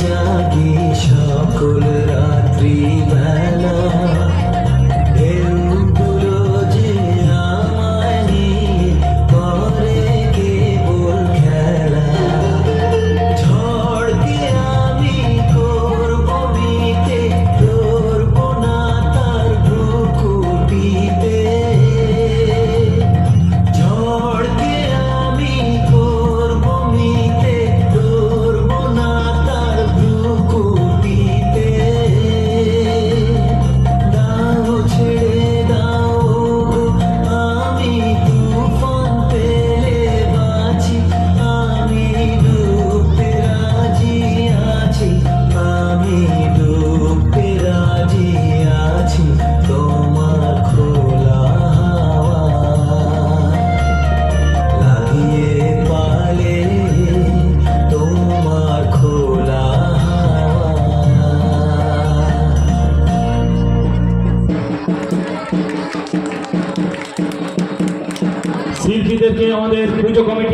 যাকে শিল্পীদেরকে আমাদের পুজো কমিটি